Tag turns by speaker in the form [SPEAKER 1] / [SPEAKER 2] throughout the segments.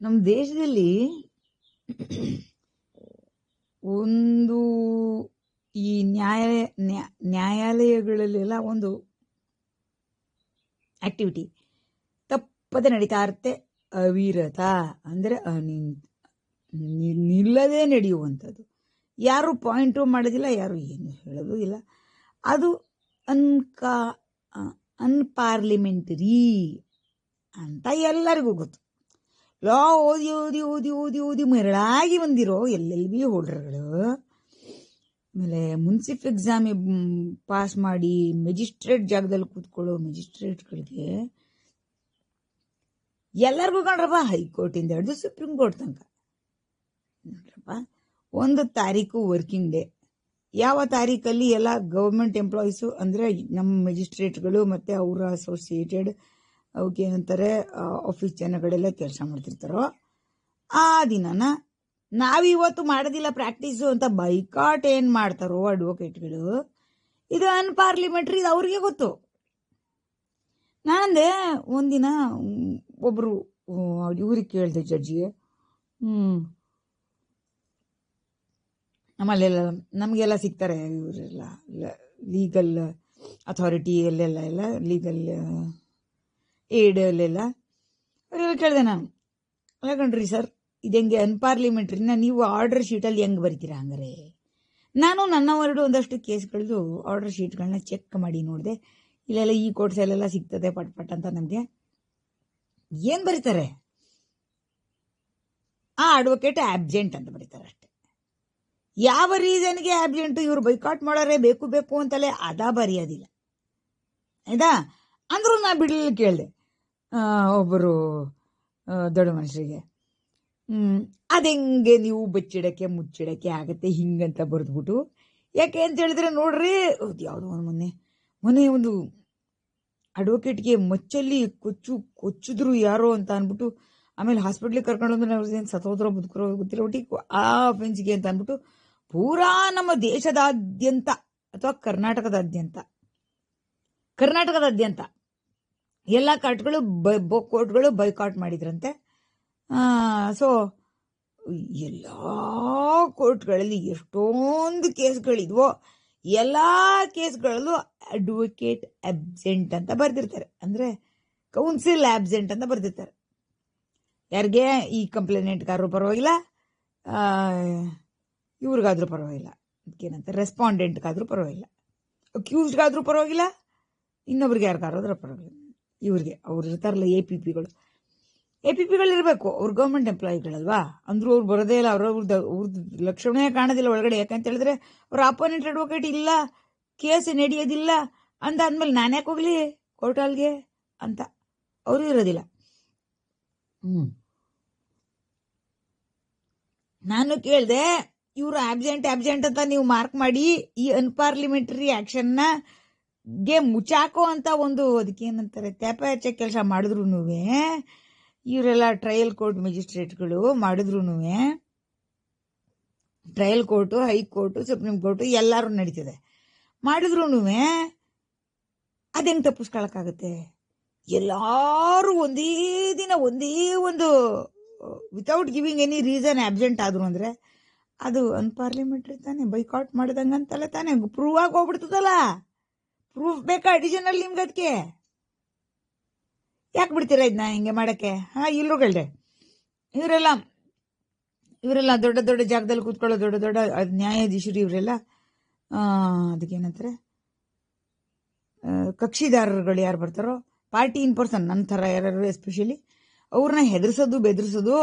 [SPEAKER 1] ನಮ್ಮ ದೇಶದಲ್ಲಿ ಒಂದು ಈ ನ್ಯಾಯಾಲಯ ನ್ಯಾ- ನ್ಯಾಯಾಲಯಗಳಲ್ಲೆಲ್ಲ ಒಂದು ಆಕ್ಟಿವಿಟಿ. ತಪ್ಪದೆ ನಡೀತಾ ಇರುತ್ತೆ ಅವಿರತ ಅಂದರೆ ನಿಲ್ಲದೆ ನಡೆಯುವಂಥದ್ದು. ಯಾರು ಪಾಯಿಂಟು ಮಾಡೋದಿಲ್ಲ, ಯಾರು ಏನು ಹೇಳೋದು ಇಲ್ಲ. ಅದು ಅನ್ಕಾ, ಅನ್ಪಾರ್ಲಿಮೆಂಟರಿ ಅಂತ ಎಲ್ಲರಿಗೂ ಗೊತ್ತು. ಲಾ ಓದಿ ಓದಿ ಓದಿ ಓದಿ ಓದಿ ಮರಳಾಗಿ ಬಂದಿರೋ ಎಲ್ ಎಲ್ ಬಿ ಹೋಲ್ಡರ್ಗಳು. ಆಮೇಲೆ ಮುನ್ಸಿಪ್ ಎಕ್ಸಾಮ್ ಪಾಸ್ ಮಾಡಿ ಮೆಜಿಸ್ಟ್ರೇಟ್ ಜಾಗದಲ್ಲಿ ಕೂತ್ಕೊಳ್ಳೋ ಮೆಜಿಸ್ಟ್ರೇಟ್ಗಳಿಗೆ ಎಲ್ಲರಿಗೂ ಕಂಡ್ರಪ್ಪ ಹೈಕೋರ್ಟಿಂದ ಹಿಡಿದು ಸುಪ್ರೀಂ ಕೋರ್ಟ್ ತನಕ. ನೋಡ್ರಪ್ಪ, ಒಂದು ತಾರೀಕು ವರ್ಕಿಂಗ್ ಡೇ. ಯಾವ ತಾರೀಕಲ್ಲಿ ಎಲ್ಲ ಗೌರ್ಮೆಂಟ್ ಎಂಪ್ಲಾಯೀಸು ಅಂದರೆ ನಮ್ಮ ಮೆಜಿಸ್ಟ್ರೇಟ್ಗಳು ಮತ್ತು ಅವರ ಅಸೋಸಿಯೇಟೆಡ್ ಅವಕ್ಕೆ ಏನಂತಾರೆ ಆಫೀಸ್ ಜನಗಳೆಲ್ಲ ಕೆಲಸ ಮಾಡ್ತಿರ್ತಾರೋ, ಆ ದಿನನ ನಾವಿವತ್ತು ಮಾಡೋದಿಲ್ಲ ಪ್ರಾಕ್ಟೀಸು ಅಂತ ಬೈಕಾಟ್ ಏನು ಮಾಡ್ತಾರೋ ಅಡ್ವೊಕೇಟ್ಗಳು ಇದು ಅನ್ಪಾರ್ಲಿಮೆಂಟ್ರಿ ಇದು ಅವ್ರಿಗೆ ಗೊತ್ತು. ನಾನಂದೆ ಒಂದಿನ ಒಬ್ಬರು ಇವ್ರಿಗೆ ಕೇಳಿದೆ ಜಡ್ಜಿಗೆ ಹ್ಞೂ ನಮ್ಮಲ್ಲೆಲ್ಲ ನಮಗೆಲ್ಲ ಸಿಗ್ತಾರೆ ಇವರೆಲ್ಲ ಲೀಗಲ್ ಅಥಾರಿಟಿ ಅಲ್ಲೆಲ್ಲ ಎಲ್ಲ ಲೀಗಲ್ ಅಲ್ಲೆಲ್ಲ ಅವರೆಲ್ಲ ಕೇಳಿದೆ ನಾನು, ಅಲ್ಲ ಕಣ್ರಿ ಸರ್, ಇದು ಹೆಂಗೆ ಅನ್ಪಾರ್ಲಿಮೆಂಟ್ರಿನ ನೀವು ಆರ್ಡರ್ ಶೀಟಲ್ಲಿ ಹೆಂಗೆ ಬರಿತೀರಾ ಹಂಗಾರೆ? ನಾನು ನನ್ನ ಹೊರಡು ಒಂದಷ್ಟು ಕೇಸ್ಗಳದ್ದು ಆರ್ಡರ್ ಶೀಟ್ಗಳನ್ನ ಚೆಕ್ ಮಾಡಿ ನೋಡಿದೆ, ಇಲ್ಲೆಲ್ಲ ಈ ಕೋರ್ಸಲ್ಲೆಲ್ಲ ಸಿಗ್ತದೆ ಪಟ್ ಪಟ್ ಅಂತ ನಮಗೆ ಏನು ಬರೀತಾರೆ? ಆ ಅಡ್ವೊಕೇಟ್ ಆಬ್ಜೆಂಟ್ ಅಂತ ಬರೀತಾರೆ ಅಷ್ಟೆ. ಯಾವ ರೀಸನ್ಗೆ ಆಬ್ಜೆಂಟ್ ಇವ್ರು ಬೈಕಾಟ್ ಮಾಡೋರೆ ಬೇಕು ಬೇಕು ಅಂತಲೇ ಅದಾ ಬರೆಯೋದಿಲ್ಲ. ಆಯ್ತಾ? ಅಂದ್ರೂ ನಾ ಬಿಡಲಿಲ್ಲ ಕೇಳಿದೆ. ಒಬ್ಬರು ದೊಡ್ಡ ಮನುಷ್ಯರಿಗೆ. ಅದೆಂಗೆ ನೀವು ಬಚ್ಚಿಡಕ್ಕೆ, ಮುಚ್ಚಿಡಕ್ಕೆ ಆಗತ್ತೆ, ಹಿಂಗಂತ ಬರೆದ್ಬಿಟ್ಟು. ಯಾಕೆ ಅಂತ ಹೇಳಿದ್ರೆ ನೋಡ್ರಿ ಯಾವುದೋ ಒಂದು ಮೊನ್ನೆ ಮೊನ್ನೆ ಒಂದು ಅಡ್ವೊಕೇಟ್ಗೆ ಮಚ್ಚಲ್ಲಿ ಕೊಚ್ಚು, ಕೊಚ್ಚಿದ್ರು ಯಾರೋ ಅಂತ ಅಂದ್ಬಿಟ್ಟು, ಆಮೇಲೆ ಹಾಸ್ಪಿಟ್ಲಿಗೆ ಕರ್ಕೊಂಡು ಬಂದ್ರೆ ಅವ್ರು ಏನು ಸತ್ತೋದ್ರೋ, ಬದುಕರೋ ಗೊತ್ತಿಲ್ಲ, ಒಟ್ಟಿಗೆ ಆ ಅಫೆನ್ಸ್ಗೆ ಅಂತ ಅಂದ್ಬಿಟ್ಟು, ಪೂರಾ ನಮ್ಮ ದೇಶದಾದ್ಯಂತ, ಅಥವಾ ಕರ್ನಾಟಕದಾದ್ಯಂತ ಕರ್ನಾಟಕದಾದ್ಯಂತ ಎಲ್ಲ ಕಾರ್ಟ್ಗಳು ಕೋರ್ಟ್ಗಳು ಬೈಕಾಟ್ ಮಾಡಿದ್ರಂತೆ. ಸೊ ಎಲ್ಲ ಕೋರ್ಟ್ಗಳಲ್ಲಿ ಎಷ್ಟೊಂದು ಕೇಸ್ಗಳಿದ್ವೋ, ಎಲ್ಲ ಕೇಸ್ಗಳಲ್ಲೂ ಅಡ್ವೊಕೇಟ್ ಅಬ್ಸೆಂಟ್ ಅಂತ ಬರೆದಿರ್ತಾರೆ. ಅಂದರೆ ಕೌನ್ಸಿಲ್ ಆಬ್ಸೆಂಟ್ ಅಂತ ಬರೆದಿರ್ತಾರೆ. ಯಾರಿಗೆ? ಈ ಕಂಪ್ಲೇನೆಂಟ್ಗಾದ್ರು ಪರವಾಗಿಲ್ಲ. ಇವ್ರಿಗಾದ್ರೂ ಪರವಾಗಿಲ್ಲ. ಅದಕ್ಕೇನಂತ ರೆಸ್ಪಾಂಡೆಂಟ್ಗಾದ್ರೂ ಪರವಾಗಿಲ್ಲ. ಅಕ್ಯೂಸ್ಡ್ಗಾದ್ರೂ ಪರವಾಗಿಲ್ಲ. ಇನ್ನೊಬ್ರಿಗೆ ಯಾರಿಗಾದ್ರೂ ಪರವಾಗಿಲ್ಲ. ಇವ್ರಿಗೆ ಅವ್ರು ಇರ್ತಾರಲ್ಲ ಎ ಪಿ ಪಿಗಳು ಎ ಪಿ ಪಿಗಳು ಇರಬೇಕು ಅವ್ರು ಗೌರ್ಮೆಂಟ್ ಎಂಪ್ಲಾಯಿಗಳಲ್ವಾ ಅಂದ್ರೂ ಅವ್ರು ಬರೋದೇ ಇಲ್ಲ ಅವ್ರ ಅವ್ರದ್ದು ಅವ್ರದ್ದು ಲಕ್ಷಣವೇ ಕಾಣೋದಿಲ್ಲ ಒಳಗಡೆ. ಯಾಕಂತ ಹೇಳಿದ್ರೆ ಅವ್ರ ಅಪೋನೆಂಟ್ ಅಡ್ವೊಕೇಟ್ ಇಲ್ಲ ಕೇಸ್ ನಡೆಯೋದಿಲ್ಲ ಅಂತ ಅಂದಮೇಲೆ ನಾನು ಯಾಕೆ ಹೋಗ್ಲಿ ಕೋರ್ಟಲ್ಗೆ ಅಂತ ಅವರು ಇರೋದಿಲ್ಲ. ಹ್ಞೂ ನಾನು ಕೇಳಿದೆ ಇವರು ಆಬ್ಸೆಂಟ್ ಆಬ್ಸೆಂಟ್ ಅಂತ ನೀವು ಮಾರ್ಕ್ ಮಾಡಿ ಈ ಅನ್ಪಾರ್ಲಿಮೆಂಟರಿ ಆಕ್ಷನ್ನ ಗೆ ಮುಚ್ಚಾಕೋ ಅಂತ ಒಂದು ಅದಕ್ಕೇನಂತಾರೆ ತ್ಯಾಪ ಹೆಚ್ಚೆ ಕೆಲಸ ಮಾಡಿದ್ರು ಇವರೆಲ್ಲ ಟ್ರಯಲ್ ಕೋರ್ಟ್ ಮೆಜಿಸ್ಟ್ರೇಟ್ಗಳು ಮಾಡಿದ್ರು trial court high court supreme court ಎಲ್ಲರೂ ನಡೀತದೆ. ಮಾಡಿದ್ರು ಅದೇನು ತಪ್ಪಿಸ್ಕೊಳಕ್ಕಾಗತ್ತೆ? ಎಲ್ಲರೂ ಒಂದೇ ದಿನ ಒಂದೇ ಒಂದು without giving any reason absent ಆದ್ರು ಅಂದರೆ, ಅದು ಅನ್ಪಾರ್ಲಿಮೆಂಟ್ರಿ ತಾನೆ ಬೈಕಾಟ್ ಮಾಡ್ದಂಗೆ ಅಂತಲ್ಲ ತಾನೆ ಪ್ರೂವ್ ಆಗಿ ಹೋಗ್ಬಿಡ್ತದಲ್ಲ? ಪ್ರೂಫ್ ಬೇಕಾ ಅಡಿಷನಲ್ ನಿಮ್ಗೆ ಅದಕ್ಕೆ ಯಾಕೆ ಬಿಡ್ತೀರಾ ಇದನ್ನ ಹಿಂಗೆ ಮಾಡೋಕ್ಕೆ? ಹಾಂ ಇಲ್ರುಗಳ್ರೆ ಇವರೆಲ್ಲ ಇವರೆಲ್ಲ ದೊಡ್ಡ ದೊಡ್ಡ ಜಾಗದಲ್ಲಿ ಕೂತ್ಕೊಳ್ಳೋ ದೊಡ್ಡ ದೊಡ್ಡ ನ್ಯಾಯಾಧೀಶರು ಇವರೆಲ್ಲ ಅದಕ್ಕೇನಂತಾರೆ ಕಕ್ಷಿದಾರರುಗಳು ಯಾರು ಬರ್ತಾರೋ ಪಾರ್ಟಿ ಇನ್ ಪರ್ಸನ್ ನನ್ನ ಥರ ಯಾರು ಎಸ್ಪೆಷಲಿ ಅವ್ರನ್ನ ಹೆದರ್ಸೋದು, ಬೆದರ್ಸೋದು,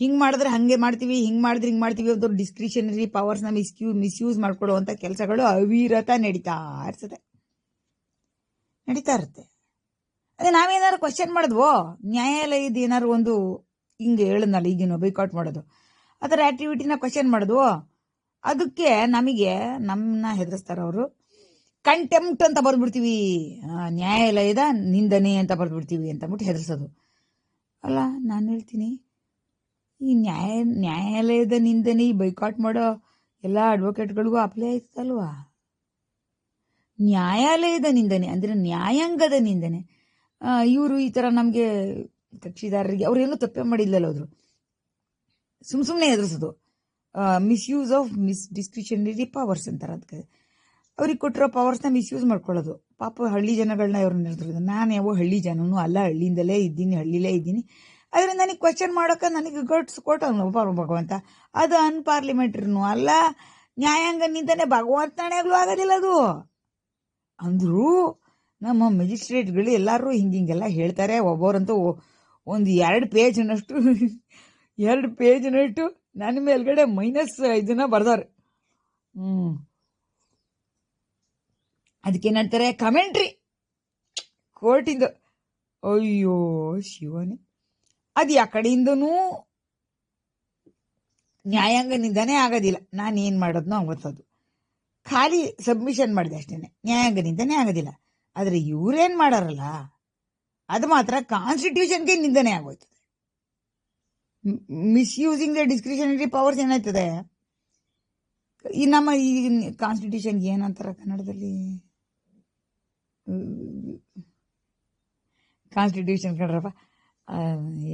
[SPEAKER 1] ಹಿಂಗೆ ಮಾಡಿದ್ರೆ ಹಾಗೆ ಮಾಡ್ತೀವಿ, ಹಿಂಗೆ ಮಾಡಿದ್ರೆ ಹಿಂಗೆ ಮಾಡ್ತೀವಿ ಅಂತ ಡಿಸ್ಕ್ರಿಷನರಿ ಪವರ್ಸ್ನ ಮಿಸ್ಯೂ ಮಿಸ್ಯೂಸ್ ಮಾಡ್ಕೊಳ್ಳುವಂಥ ಕೆಲಸಗಳು ಅವಿರತ ನಡೀತಾ ಇರ್ತದೆ. ನಡೀತಾ ಇರುತ್ತೆ. ಅದೇ ನಾವೇನಾದ್ರು ಕ್ವಶನ್ ಮಾಡಿದ್ವೋ? ನ್ಯಾಯಾಲಯದ ಏನಾದ್ರು ಒಂದು ಹಿಂಗೆ ಹೇಳಿದ್ನಲ್ಲ, ಈಗಿನ ಬೈಕಾಟ್ ಮಾಡೋದು. ಥರ ಆಕ್ಟಿವಿಟಿನ ಕ್ವಶನ್ ಮಾಡಿದ್ವೋ? ಅದಕ್ಕೆ ನಮಗೆ ನಮ್ಮನ್ನ ಹೆದರಿಸ್ತಾರೆ ಅವರು. ಕಂಟೆಂಪ್ಟ್ ಅಂತ ಬರ್ದ್ಬಿಡ್ತೀವಿ. ನ್ಯಾಯಾಲಯದ ನಿಂದನೆ ಅಂತ ಬರ್ದ್ಬಿಡ್ತೀವಿ ಅಂತ ಅಂದ್ಬಿಟ್ಟು ಹೆದರ್ಸೋದು. ಅಲ್ಲ, ನಾನು ಹೇಳ್ತೀನಿ. ಈ ನ್ಯಾಯ, ನ್ಯಾಯಾಲಯದ ನಿಂದನೆ, ಈ ಬೈಕಾಟ್ ಮಾಡೋ ಎಲ್ಲ ಅಡ್ವೊಕೇಟ್ಗಳಿಗೂ ಅಪ್ಲೈ ಆಯ್ತಲ್ವಾ ನ್ಯಾಯಾಲಯದ ನಿಂದನೆ ಅಂದ್ರೆ ನ್ಯಾಯಾಂಗದ ನಿಂದನೆ ಇವರು ಈ ಥರ ನಮಗೆ ಕಕ್ಷಿದಾರರಿಗೆ ಅವ್ರೇನು ತಪ್ಪೆ ಮಾಡಿಲ್ಲಲ್ಲ ಅದ್ರು ಸುಮ್ ಸುಮ್ಮನೆ ಎದುರಿಸೋದು misuse of mis discretionary powers ಅಂತಾರೆ ಅದಕ್ಕೆ ಅವ್ರಿಗೆ ಕೊಟ್ಟಿರೋ ಪವರ್ಸ್ನ ಮಿಸ್ಯೂಸ್ ಮಾಡ್ಕೊಳ್ಳೋದು. ಪಾಪ ಹಳ್ಳಿ ಜನಗಳನ್ನ ಇವ್ರನ್ನ ನಿರ್ಧರಿದ್ರು ನಾನು ಯಾವ ಹಳ್ಳಿ ಜನನು ಅಲ್ಲ, ಹಳ್ಳಿಯಿಂದಲೇ ಇದ್ದೀನಿ, ಹಳ್ಳಿಲೇ ಇದ್ದೀನಿ. ಆದರೆ ನನಗೆ ಕ್ವಶನ್ ಮಾಡೋಕೆ ನನಗೆ ಗಟ್ಸ್ ಕೊಟ್ಟವನು ಪಾಪ ಭಗವಂತ. ಅದು ಅನ್ಪಾರ್ಲಿಮೆಂಟ್ರಿನೂ ಅಲ್ಲ ನ್ಯಾಯಾಂಗ ನಿಂತಾನೆ ಭಗವಂತನಾಗ್ಲೂ ಆಗೋದಿಲ್ಲ ಅದು. ಅಂದರೂ ನಮ್ಮ ಮೆಜಿಸ್ಟ್ರೇಟ್ಗಳು ಎಲ್ಲರೂ ಹಿಂಗಿಂಗೆಲ್ಲ ಹೇಳ್ತಾರೆ. ಒಬ್ಬರಂತೂ ಒಂದು ಎರಡು ಪೇಜ್ನಷ್ಟು ಎರಡು ಪೇಜ್ನಷ್ಟು ನನ್ನ ಮೇಲ್ಗಡೆ ಮೈನಸ್ ಇದನ್ನ ಬರ್ದವ್ರೆ ಹ್ಞೂ ಅದಕ್ಕೇನಂತಾರೆ ಕಮೆಂಟ್ರಿ. ಕೋರ್ಟಿಂದ, ಅಯ್ಯೋ ಶಿವನೇ. ಅದು ಯಾ ಕಡೆಯಿಂದನೂ ನ್ಯಾಯಾಂಗನಿಂದನೇ ಆಗೋದಿಲ್ಲ. ನಾನು ಏನು ಮಾಡೋದ್ನೋ ಗೊತ್ತದು. ಖಾಲಿ ಸಬ್ಮಿಷನ್ ಮಾಡಿದೆ ಅಷ್ಟೇ ನ್ಯಾಯಾಂಗನಿಂದನೇ ಆಗೋದಿಲ್ಲ ಆದರೆ ಇವರೇನು ಮಾಡಾರಲ್ಲ? ಅದು ಮಾತ್ರ ಕಾನ್ಸ್ಟಿಟ್ಯೂಷನ್ಗೆ ನಿಂದನೆ ಆಗೋಯ್ತದೆ. ಮಿಸ್ಯೂಸಿಂಗ್ ದ ಡಿಸ್ಕ್ರಿಷನರಿ ಪವರ್ಸ್ ಏನಾಯ್ತದೆ? ಈ ನಮ್ಮ ಈ ಕಾನ್ಸ್ಟಿಟ್ಯೂಷನ್ ಏನಂತಾರ ಕನ್ನಡದಲ್ಲಿ? ಕಾನ್ಸ್ಟಿಟ್ಯೂಷನ್ ಕಣ್ರಪ್ಪ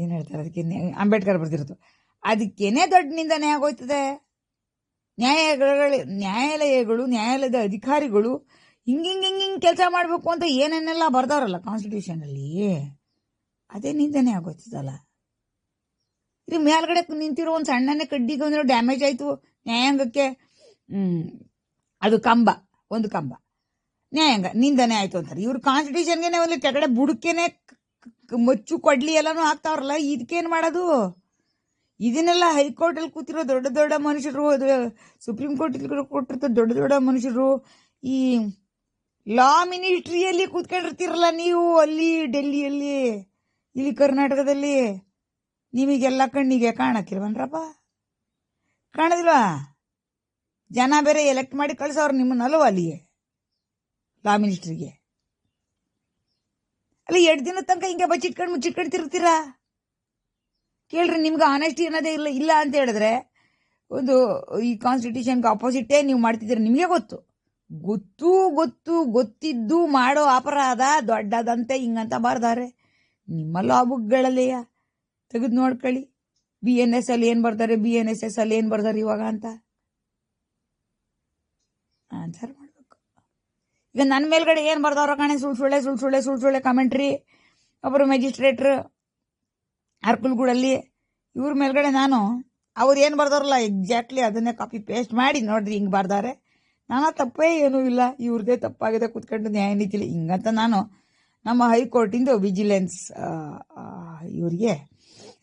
[SPEAKER 1] ಏನು ಹೇಳ್ತಾರೆ? ಅದಕ್ಕೆ ಅಂಬೇಡ್ಕರ್ ಬರ್ತಿರೋದು ಅದಕ್ಕೇನೆ ದೊಡ್ಡ ನಿಂದನೆ ಆಗೋಯ್ತದೆ? ನ್ಯಾಯಾಲಯಗಳು ನ್ಯಾಯಾಲಯಗಳು, ನ್ಯಾಯಾಲಯದ ಅಧಿಕಾರಿಗಳು ಹಿಂಗೆ ಹಿಂಗೆ ಹಿಂಗೆ ಹಿಂಗೆ ಕೆಲಸ ಮಾಡಬೇಕು ಅಂತ ಏನೇನೆಲ್ಲ ಬರ್ದವ್ರಲ್ಲ ಕಾನ್ಸ್ಟಿಟ್ಯೂಷನಲ್ಲಿ ಅದೇ ನಿಂದನೆ ಆಗೋತದಲ್ಲ ಇದು ಮೇಲ್ಗಡೆ ನಿಂತಿರೋ ಒಂದು ಸಣ್ಣನೇ ಕಡ್ಡಿಗೆ ಒಂದು ಡ್ಯಾಮೇಜ್ ಆಯಿತು, ನ್ಯಾಯಾಂಗಕ್ಕೆ ಅದು ಕಂಬ, ಒಂದು ಕಂಬ. ನ್ಯಾಯಾಂಗ, ನಿಂದನೆ ಆಯಿತು ಅಂತಾರೆ. ಇವ್ರು ಕಾನ್ಸ್ಟಿಟ್ಯೂಷನ್ಗೆ ಒಂದು ಕೆಳಗಡೆ ಬುಡಕ್ಕೇನೆ ಮಚ್ಚು, ಕೊಡ್ಲಿ ಎಲ್ಲನೂ ಹಾಕ್ತಾವ್ರಲ್ಲ, ಇದಕ್ಕೇನು ಮಾಡೋದು? ಇದನ್ನೆಲ್ಲ ಹೈಕೋರ್ಟಲ್ಲಿ ಕೂತಿರೋ ದೊಡ್ಡ ದೊಡ್ಡ ಮನುಷ್ಯರು, ಅದು ಸುಪ್ರೀಂ ಕೋರ್ಟಲ್ಲಿ ಕೊಟ್ಟಿರ್ತ ದೊಡ್ಡ ದೊಡ್ಡ ಮನುಷ್ಯರು, ಈ ಲಾ ಮಿನಿಸ್ಟ್ರಿಯಲ್ಲಿ ಕೂತ್ಕೊಂಡಿರ್ತೀರಲ್ಲ ನೀವು ಅಲ್ಲಿ ಡೆಲ್ಲಿಯಲ್ಲಿ, ಇಲ್ಲಿ ಕರ್ನಾಟಕದಲ್ಲಿ, ನಿಮಗೆಲ್ಲ ಕಣ್ಣಿಗೆ ಕಾಣಕ್ಕಿಲ್ವನ್ರಪ್ಪ ಕಾಣದಿಲ್ವಾ? ಜನ ಬೇರೆ ಎಲೆಕ್ಟ್ ಮಾಡಿ ಕಳಿಸೋರು ನಿಮ್ಮನ್ನಲ್ವ ಅಲ್ಲಿಗೆ ಲಾ ಮಿನಿಸ್ಟ್ರಿಗೆ ಅಲ್ಲಿ ಎರಡು ದಿನದ ತನಕ ಹಿಂಗೆ ಬಚ್ಚಿಟ್ಕೊಂಡು ಮುಚ್ಚಿಟ್ಕೊಂಡು ತಿರುಗ್ತೀರಾ? ಕೇಳ್ರಿ, ನಿಮ್ಗೆ ಆನೆಸ್ಟಿ ಅನ್ನೋದೇ ಇಲ್ಲ ಇಲ್ಲ ಅಂತ ಹೇಳಿದ್ರೆ, ಒಂದು ಈ ಕಾನ್ಸ್ಟಿಟ್ಯೂಷನ್ಗೆ ಅಪೋಸಿಟೇ ನೀವು ಮಾಡ್ತಿದ್ದೀರಿ, ನಿಮಗೆ ಗೊತ್ತು. ಗೊತ್ತು ಗೊತ್ತು, ಗೊತ್ತಿದ್ದು ಮಾಡೋ ಅಪರಾಧ ದೊಡ್ಡದಂತೆ ಹಿಂಗಂತ ಬರ್ದಾರೆ. ನಿಮ್ಮ ಲಾಬುಕ್ಗಳಲ್ಲಿಯ ತೆಗೆದು ನೋಡ್ಕೊಳ್ಳಿ. ಬಿ ಎನ್ ಎಸ್ ಅಲ್ಲಿ ಏನು ಬರ್ತಾರೆ ಬಿ ಎನ್ ಎಸ್ ಎಸ್ ಅಲ್ಲಿ ಏನು ಬರ್ತಾರೆ ಇವಾಗ ಅಂತ. ಆನ್ಸರ್ ಮಾಡಬೇಕು. ಈಗ ನನ್ನ ಮೇಲ್ಗಡೆ ಏನು ಬರ್ದವ್ರ ಕಣೆ, ಸುಳ್ಳು ಸುಳ್ಳೆ ಸುಳ್ಳು ಸುಳ್ಳೆ ಸುಳ್ಳು ಸುಳ್ಳೆ ಕಮೆಂಟ್ರಿ ಒಬ್ಬರು ಮ್ಯಾಜಿಸ್ಟ್ರೇಟ್ರು ಅರ್ಕುಲ್ಗೂಡಲ್ಲಿ ಇವ್ರ ಮೇಲ್ಗಡೆ ನಾನು, ಅವ್ರು ಏನು ಬರ್ದಾರಲ್ಲ ಎಕ್ಸಾಕ್ಟ್ಲಿ ಅದನ್ನೇ ಕಾಪಿ ಪೇಸ್ಟ್ ಮಾಡಿ ನೋಡ್ರಿ ಹಿಂಗೆ ಬರ್ದಾರೆ. ನಾನು ತಪ್ಪೇ ಏನೂ ಇಲ್ಲ ಇವ್ರದ್ದೇ ತಪ್ಪಾಗಿದೆ ಕೂತ್ಕೊಂಡು ನ್ಯಾಯ ನೀತಿಲಿ ಹಿಂಗಂತ ನಾನು ನಮ್ಮ ಹೈಕೋರ್ಟಿಂದು ವಿಜಿಲೆನ್ಸ್ ಇವರಿಗೆ,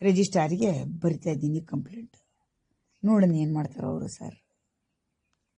[SPEAKER 1] ರಿಜಿಸ್ಟ್ರಾರಿಗೆ ಬರಿತಾ ಇದ್ದೀನಿ ಕಂಪ್ಲೇಂಟ್. ನೋಡೋಣ ಏನು ಮಾಡ್ತಾರೆ ಅವರು ಸರ್.